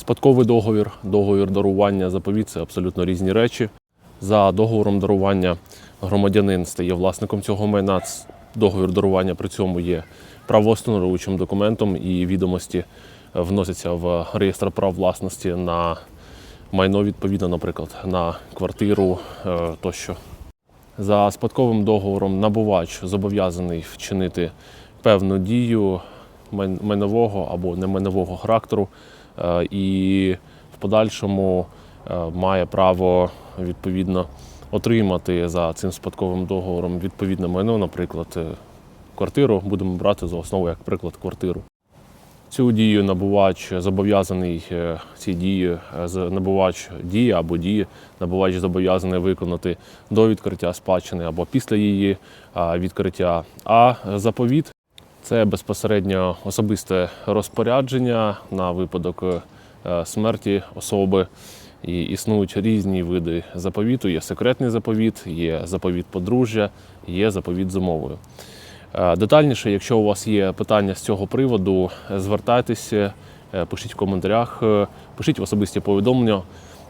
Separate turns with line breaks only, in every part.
Спадковий договір, договір дарування, заповіт це абсолютно різні речі. За договором дарування громадянин стає власником цього майна. Договір дарування при цьому є правоустановлюючим документом і відомості е, вносяться в реєстр прав власності на майно відповідно, наприклад, на квартиру е, тощо. За спадковим договором набувач зобов'язаний вчинити певну дію майнового або немайнового характеру е, і в подальшому е, має право відповідно отримати за цим спадковим договором відповідне майно, наприклад, е, квартиру. Будемо брати за основу як приклад квартиру. Цю дію набувач зобов'язаний ці дії, набувач дії або дії, набувач зобов'язаний виконати до відкриття спадщини або після її відкриття. А заповіт це безпосередньо особисте розпорядження на випадок е, смерті особи. І існують різні види заповіту. Є секретний заповіт, є заповіт подружжя, є заповіт з умовою. Е, Детальніше, якщо у вас є питання з цього приводу, звертайтеся, е, пишіть в коментарях, пишіть в особисті повідомлення.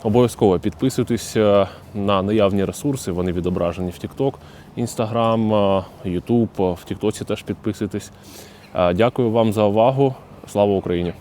Обов'язково підписуйтесь на наявні ресурси, вони відображені в TikTok, Instagram, е, YouTube, е, в TikTok теж підписуйтесь. Е, Дякую вам за увагу. Слава Україні!